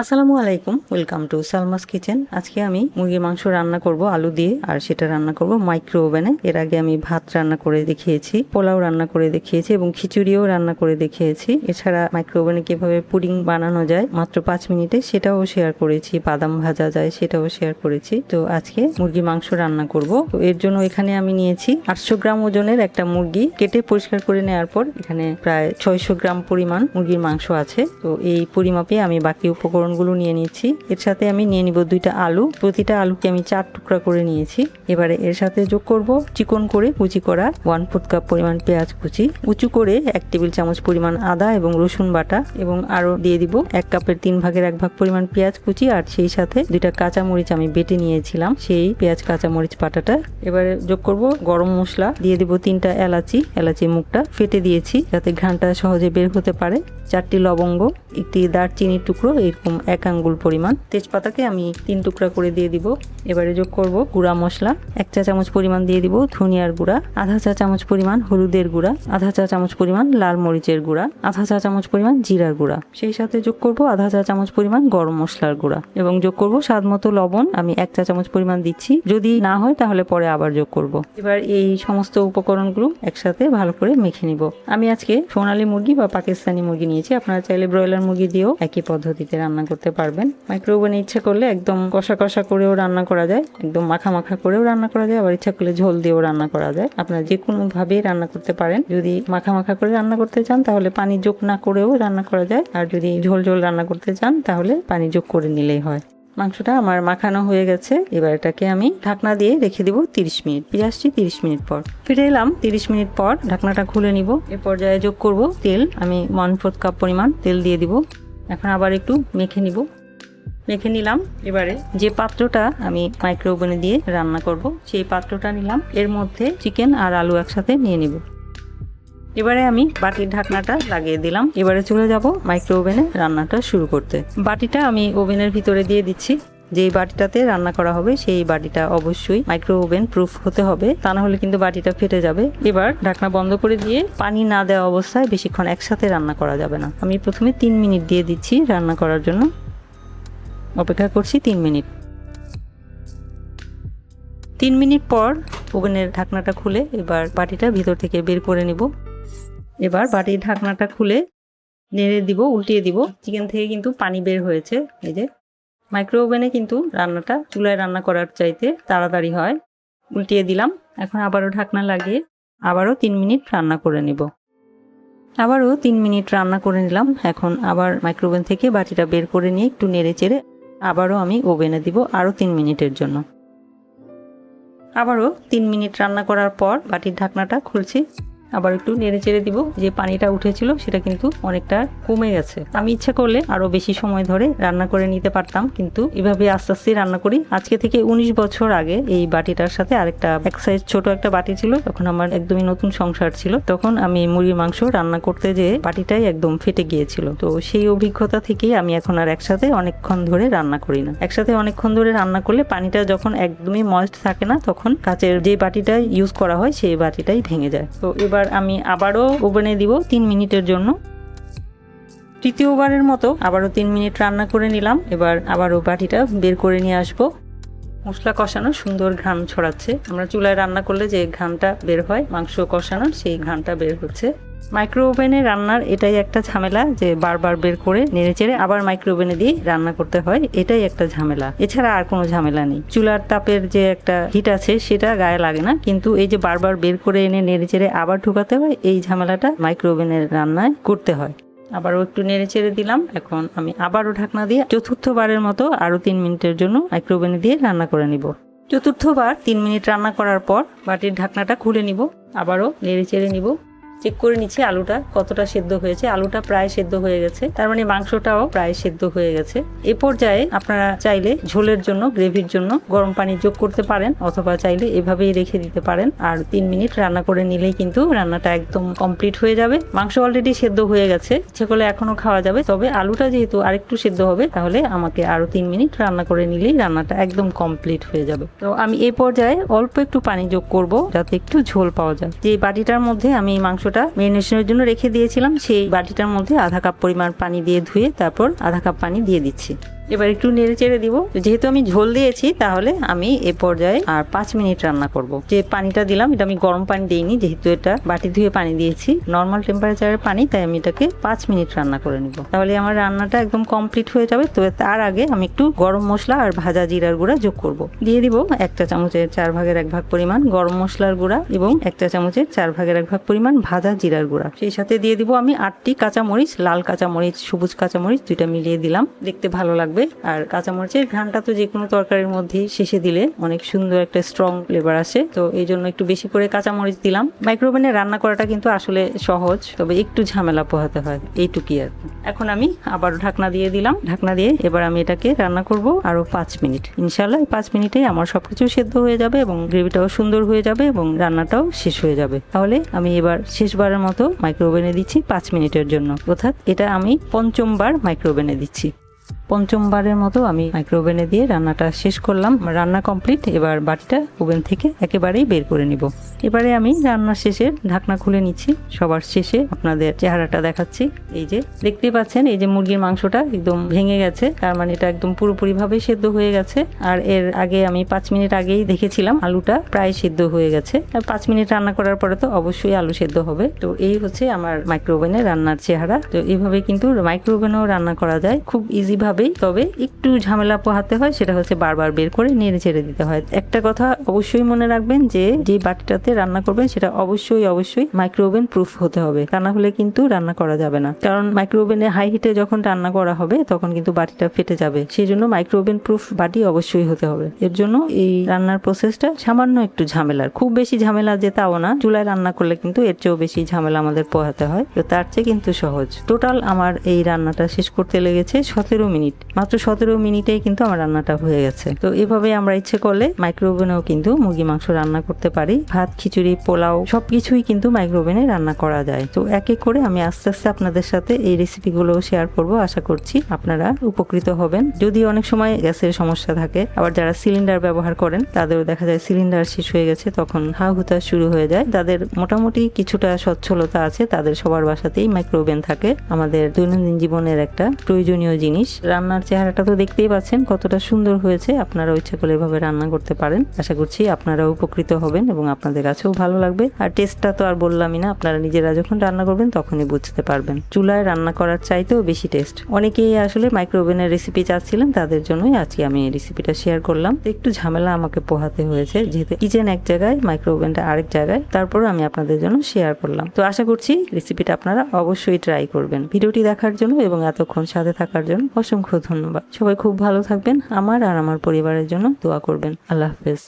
আসসালামু আলাইকুম, welcome to Salma's kitchen. আজকে আমি মুরগির মাংস রান্না করব আলু দিয়ে, আর সেটা রান্না করব মাইক্রো ওভেনে এর আগে আমি ভাত রান্না করে দেখিয়েছি, পোলাও রান্না করে দেখিয়েছি, এবং খিচুড়িও রান্না করে দেখিয়েছি। এছাড়া মাইক্রো ওভেনে কীভাবে পুডিং বানানো যায়, মাত্র পাঁচ মিনিটে সেটাও শেয়ার করেছি, বাদাম ভাজা যায় সেটাও শেয়ার করেছি। তো আজকে মুরগি মাংস রান্না করব। তো এর জন্য এখানে আমি নিয়েছি আটশো গ্রাম ওজনের একটা মুরগি। কেটে পরিষ্কার করে নেওয়ার পর এখানে প্রায় ছয়শো গ্রাম পরিমাণ মুরগির মাংস আছে। তো এই পরিমাপে আমি বাকি উপকরণগুলো নিয়ে নিচ্ছি। এর সাথে আমি নিয়ে নিব দুইটা আলু। প্রতিটা আলুকে আমি চার টুকরা করে নিয়েছি। এবারে এর সাথে যোগ করব চিকন করে কুচি করা ওয়ান ফোর্থ কাপ পরিমাণ পেঁয়াজ কুচি। উঁচু করে এক টেবিল চামচ পরিমাণ আদা এবং রসুন বাটা এবং আরও দিয়ে দিব এক কাপের তিন ভাগের এক ভাগ পরিমাণ পেঁয়াজ কুচি আর সেই সাথে দুইটা কাঁচা মরিচ আমি বেটে নিয়েছিলাম সেই পেঁয়াজ কাঁচা মরিচ বাটাটা। এবারে যোগ করব গরম মশলা। দিয়ে দিব তিনটা এলাচি। এলাচি মুখটা ফেটে দিয়েছি যাতে ঘ্রানটা সহজে বের হতে পারে। চারটি লবঙ্গ, একটি দারচিনির টুকরো, এরকম এক আঙ্গুল পরিমাণ। তেজপাতাকে আমি তিন টুকরা করে দিয়ে দিব। এবারে যোগ করব গুঁড়া মশলা। এক চা চামচ পরিমাণ দিয়ে দিব ধনিয়ার গুঁড়া। আধা চা চামচ পরিমাণ হলুদের গুঁড়া। আধা চা চামচ পরিমাণ লাল মরিচের গুঁড়া। আধা চা চামচ পরিমাণ জিরার গুঁড়া। সেই সাথে যোগ করব আধা চা চামচ পরিমাণ গরম মশলার গুঁড়া। এবং যোগ করব স্বাদ মতো লবণ। আমি এক চা চামচ পরিমাণ দিচ্ছি। যদি না হয় তাহলে পরে আবার যোগ করব। এবার এই সমস্ত উপকরণগুলো একসাথে ভালো করে মেখে নিব। আমি আজকে সোনালি মুরগি বা পাকিস্তানি মুরগি নিয়েছি। আপনারা চাইলে ব্রয়লার মুরগি দিয়েও একই পদ্ধতিতে রান্না করতে পারবেন। মাইক্রোওভেনে ইচ্ছা করলে একদম কষা কষা করেও রান্না করা যায়, একদম মাখা মাখা করেও রান্না করা যায়, আবার ইচ্ছা করলে ঝোল দিয়েও রান্না করা যায়। আপনারা যে কোনো ভাবেই রান্না করতে পারেন। যদি মাখা মাখা করে রান্না করতে চান, তাহলে পানি যোগ না করেও রান্না করা যায়। আর যদি ঝোল ঝোল রান্না করতে চান, তাহলে পানি যোগ করে নিলেই হয়। মাংসটা আমার মাখানো হয়ে গেছে। এবার এটাকে আমি ঢাকনা দিয়ে রেখে দিব তিরিশ মিনিট। ফিরে আসছি তিরিশ মিনিট পর। ফিরে এলাম তিরিশ মিনিট পর, ঢাকনাটা খুলে নিব। এ পর্যায়ে যোগ করব তেল। আমি ওয়ান ফোর্থ কাপ পরিমাণ তেল দিয়ে দিব। এখন আবার একটু মেখে নিব। মেখে নিলাম, এবারে যে পাত্রটা আমি মাইক্রো ওভেনে দিয়ে রান্না করব, সেই পাত্রটা নিলাম। এর মধ্যে চিকেন আর আলু একসাথে নিয়ে নিব। এবারে আমি বাটির ঢাকনাটা লাগিয়ে দিলাম। এবারে চলে যাব মাইক্রো ওভেনে রান্নাটা শুরু করতে। বাটিটা আমি ওভেনের ভিতরে দিয়ে দিচ্ছি। যেই বাটিটাতে রান্না করা হবে, সেই বাটিটা অবশ্যই মাইক্রো ওভেন প্রুফ হতে হবে। তা না হলে কিন্তু বাটিটা ফেটে যাবে। এবার ঢাকনা বন্ধ করে দিয়ে পানি না দেওয়া অবস্থায় বেশিক্ষণ একসাথে রান্না করা যাবে না। আমি প্রথমে তিন মিনিট দিয়ে দিচ্ছি রান্না করার জন্য। অপেক্ষা করছি তিন মিনিট। তিন মিনিট পর ওভেনের ঢাকনাটা খুলে এবার বাটিটা ভিতর থেকে বের করে নিব। এবার বাটির ঢাকনাটা খুলে নেড়ে দিব, উল্টিয়ে দিব। চিকেন থেকে কিন্তু পানি বের হয়েছে। এই যে মাইক্রো ওভেনে কিন্তু রান্নাটা চুলায় রান্না করার চাইতে তাড়াতাড়ি হয়। উল্টিয়ে দিলাম, এখন আবারও ঢাকনা লাগিয়ে আবারও তিন মিনিট রান্না করে নেব। আবারও তিন মিনিট রান্না করে নিলাম, এখন আবার মাইক্রোওভেন থেকে বাটিটা বের করে নিয়ে একটু নেড়ে চেড়ে আবারও আমি ওভেনে দিব আরও তিন মিনিটের জন্য। আবারও তিন মিনিট রান্না করার পর বাটির ঢাকনাটা খুলছি। আবার একটু নেড়ে চেড়ে দিব। যে পানিটা উঠেছিল সেটা কিন্তু অনেকটা কমে গেছে। আমি ইচ্ছা করলে আরও বেশি সময় ধরে রান্না করে নিতে পারতাম, কিন্তু এভাবে আস্তে আস্তে রান্না করি। আজকে থেকে উনিশ বছর আগে এই বাটিটার সাথে আরেকটা এক সাইজ ছোট একটা বাটি ছিল, তখন আমার একদমই নতুন সংসার ছিল। তখন আমি মুরগির মাংস রান্না করতে যেয়ে বাটিটাই একদম ফেটে গিয়েছিল। তো সেই অভিজ্ঞতা থেকেই আমি এখন আর একসাথে অনেকক্ষণ ধরে রান্না করি না। একসাথে অনেকক্ষণ ধরে রান্না করলে পানিটা যখন একদমই ময়েস্ট থাকে না, তখন কাচের যে বাটিটা ইউজ করা হয়, সেই বাটিটাই ভেঙে যায়। তো এবার আমি আবারও ওভেনে দিব তিন মিনিটের জন্য। তৃতীয়বারের মতো আবারও তিন মিনিট রান্না করে নিলাম। এবার আবারও বাটিটা বের করে নিয়ে আসব। মশলা কষানো সুন্দর ঘাম ছড়াচ্ছে। আমরা চুলায় রান্না করলে যে ঘামটা বের হয়, মাংস কষানোর সেই ঘামটা বের হচ্ছে। মাইক্রো ওভেনে রান্নার এটাই একটা ঝামেলা যে বারবার বের করে নেড়ে চেড়ে আবার মাইক্রো ওভেনে দিয়ে রান্না করতে হয়, এটাই একটা ঝামেলা। এছাড়া আর কোনো ঝামেলা নেই। চুলার তাপের যে একটা হিট আছে, সেটা গায়ে লাগে না। কিন্তু এই যে বারবার বের করে এনে নেড়ে চেড়ে আবার ঢুকাতে হয়, এই ঝামেলাটা মাইক্রো ওভেনের রান্নায় করতে হয়। আবারও একটু নেড়ে চেড়ে দিলাম। এখন আমি আবারও ঢাকনা দিয়ে চতুর্থবারের মতো আরও তিন মিনিটের জন্য মাইক্রো ওভেনে দিয়ে রান্না করে নিব। চতুর্থবার তিন মিনিট রান্না করার পর বাটির ঢাকনাটা খুলে নিব। আবারও নেড়ে চেড়ে নিব। চেক করে নিচ্ছি আলুটা কতটা সেদ্ধ হয়েছে। আলুটা প্রায় সেদ্ধ হয়ে গেছে। তার মানে মাংসটাও প্রায় সেদ্ধ হয়ে গেছে। এ পর্যায়ে আপনারা চাইলে ঝোলের জন্য, গ্রেভির জন্য গরম পানি যোগ করতে পারেন অথবা চাইলে এভাবেই রেখে দিতে পারেন। আর তিন মিনিট রান্না করে নিলেই কিন্তু রান্নাটা একদম কমপ্লিট হয়ে যাবে। মাংস অলরেডি সেদ্ধ হয়ে গেছে। ইচ্ছে করলে এখনও খাওয়া যাবে। তবে আলুটা যেহেতু আরেকটু সেদ্ধ হবে, তাহলে আমাকে আরও তিন মিনিট রান্না করে নিলেই রান্নাটা একদম কমপ্লিট হয়ে যাবে। তো আমি এই পর্যায়ে অল্প একটু পানি যোগ করব, যাতে একটু ঝোল পাওয়া যায়। যে বাটিটার মধ্যে আমি মাংসটা মাংসটা মেরিনেশনের জন্য রেখে দিয়েছিলাম। সেই বাটিটার মধ্যে আধা কাপ পরিমাণ পানি দিয়ে ধুয়ে তারপর আধা কাপ পানি দিয়ে দিচ্ছি। এবার একটু নেড়ে চেড়ে দিব। যেহেতু আমি ঝোল দিয়েছি, তাহলে আমি এ পর্যায়ে আর পাঁচ মিনিট রান্না করব। যে পানিটা দিলাম, এটা আমি গরম পানি দিইনি, যেহেতু এটা বাটি ধুয়ে পানি দিয়েছি। নর্মাল টেম্পারেচারের পানি, তাই আমি এটাকে পাঁচ মিনিট রান্না করে নিব। তাহলে আমার রান্নাটা একদম কমপ্লিট হয়ে যাবে। তবে তার আগে আমি একটু গরম মশলা আর ভাজা জিরার গুঁড়া যোগ করব। দিয়ে দিব একটা চামচের চার ভাগের এক ভাগ পরিমাণ গরম মশলার গুঁড়া এবং একটা চামচের চার ভাগের এক ভাগ পরিমাণ ভাজা জিরার গুঁড়া। সেই সাথে দিয়ে দিব আমি আটটি কাঁচামরিচ, লাল কাঁচামরিচ, সবুজ কাঁচামরিচ, দুইটা মিলিয়ে দিলাম। দেখতে ভালো লাগবে। আর কাঁচামরিচের ঘ্রাণটা তো যে কোনো তরকারির মধ্যেই শেষে দিলে অনেক সুন্দর একটা স্ট্রং ফ্লেভার আসে। তো এই জন্য একটু বেশি করে কাঁচামরিচ দিলাম। মাইক্রোওভেনে রান্না করাটা কিন্তু আসলে সহজ, তবে একটু ঝামেলা পোহাতে হয়, এইটুকুই আর এখন আমি আবার ঢাকনা দিয়ে দিলাম। ঢাকনা দিয়ে এবার আমি এটাকে রান্না করব আরও পাঁচ মিনিট। ইনশাল্লাহ পাঁচ মিনিটেই আমার সবকিছু সেদ্ধ হয়ে যাবে এবং গ্রেভিটাও সুন্দর হয়ে যাবে এবং রান্নাটাও শেষ হয়ে যাবে। তাহলে আমি এবার শেষবারের মতো মাইক্রোওভেনে দিচ্ছি পাঁচ মিনিটের জন্য। অর্থাৎ এটা আমি পঞ্চমবার মাইক্রোওভেনে দিচ্ছি। পঞ্চমবারের মতো আমি মাইক্রোওভেনে দিয়ে রান্নাটা শেষ করলাম। রান্না কমপ্লিট এবার বাটিটা ওভেন থেকে একেবারেই বের করে নিব। এবারে আমি রান্নার শেষে ঢাকনা খুলে নিচ্ছি। সবার শেষে আপনাদের চেহারাটা দেখাচ্ছি। এই যে দেখতে পাচ্ছেন, এই যে মুরগির মাংসটা একদম ভেঙে গেছে। তার মানে এটা একদম পুরোপুরি ভাবে সেদ্ধ হয়ে গেছে। আর এর আগে আমি পাঁচ মিনিট আগেই দেখেছিলাম আলুটা প্রায় সেদ্ধ হয়ে গেছে। আর পাঁচ মিনিট রান্না করার পরে তো অবশ্যই আলু সেদ্ধ হবে। তো এই হচ্ছে আমার মাইক্রোওভেনে রান্নার চেহারা। তো এইভাবে কিন্তু মাইক্রোওভেনেও রান্না করা যায়। খুব ইজি ভাবেই তবে একটু ঝামেলা পোহাতে হয়, সেটা হচ্ছে বারবার বের করে নেড়ে ছেড়ে দিতে হয়। একটা কথা অবশ্যই মনে রাখবেন যে যে বাটিটাতে রান্না করবেন, সেটা অবশ্যই অবশ্যই মাইক্রোওভেন প্রুফ হতে হবে। তা না হলে কিন্তু রান্না করা যাবে না। কারণ মাইক্রোওভেনে হাই হিটে যখন রান্না করা হবে, তখন কিন্তু বাটিটা ফেটে যাবে। সেই জন্য মাইক্রোওভেন প্রুফ বাটি অবশ্যই হতে হবে। এর জন্য এই রান্নার প্রসেসটা সামান্য একটু ঝামেলার। খুব বেশি ঝামেলা যে তাও না, চুলায় রান্না করলে কিন্তু এর চেয়েও বেশি ঝামেলা আমাদের পোহাতে হয়। তো তার চেয়ে কিন্তু সহজ। টোটাল আমার এই রান্নাটা শেষ করতে লেগেছে সতেরো মিনিট। মাত্র সতেরো মিনিটেই কিন্তু আমার রান্নাটা হয়ে গেছে। তো এভাবে আমরা ইচ্ছে করলে মাইক্রোওভেনেও কিন্তু মুরগি মাংস রান্না করতে পারি। ভাত, খিচুড়ি, পোলাও, সবকিছুই কিন্তু মাইক্রোওভেনে রান্না করা যায়। তো এক এক করে আমি আস্তে আস্তে আপনাদের সাথে এই রেসিপিগুলো শেয়ার করব। আশা করছি আপনারা উপকৃত হবেন। যদি অনেক সময় গ্যাসের সমস্যা থাকে, আবার যারা সিলিন্ডার ব্যবহার করেন, তাদেরও দেখা যায় সিলিন্ডার শেষ হয়ে গেছে, তখন হা হুতা শুরু হয়ে যায়। তাদের মোটামুটি কিছুটা সচ্ছলতা আছে, তাদের সবার বাসাতেই মাইক্রোওভেন থাকে। আমাদের দৈনন্দিন জীবনের একটা প্রয়োজনীয় জিনিস। রান্নার চেহারাটা তো দেখতেই পাচ্ছেন, কতটা সুন্দর হয়েছে। আপনারা ইচ্ছা করলে এভাবে রান্না করতে পারেন। আশা করছি আপনারা উপকৃত হবেন এবং আপনাদের কাছেও ভালো লাগবে। আর টেস্টটা তো আর বললামই না, আপনারা নিজেরা যখন রান্না করবেন তখনই বুঝতে পারবেন। চুলায় রান্না করার চাইতেও বেশি টেস্ট। অনেকেই আসলে মাইক্রোওভেনের রেসিপি চাচ্ছিলেন, তাদের জন্যই আজকে আমি এই রেসিপিটা শেয়ার করলাম। একটু ঝামেলা আমাকে পোহাতে হয়েছে, যেহেতু কিচেন এক জায়গায় মাইক্রোওভেনটা আরেক জায়গায়, তারপরও আমি আপনাদের জন্য শেয়ার করলাম। তো আশা করছি রেসিপিটা আপনারা অবশ্যই ট্রাই করবেন। ভিডিওটি দেখার জন্য এবং এতক্ষণ সাথে থাকার জন্য অসংখ্য ধন্যবাদ। সবাই খুব ভালো থাকবেন, আমার আর আমার পরিবারের জন্য দোয়া করবেন। আল্লাহ হাফেজ।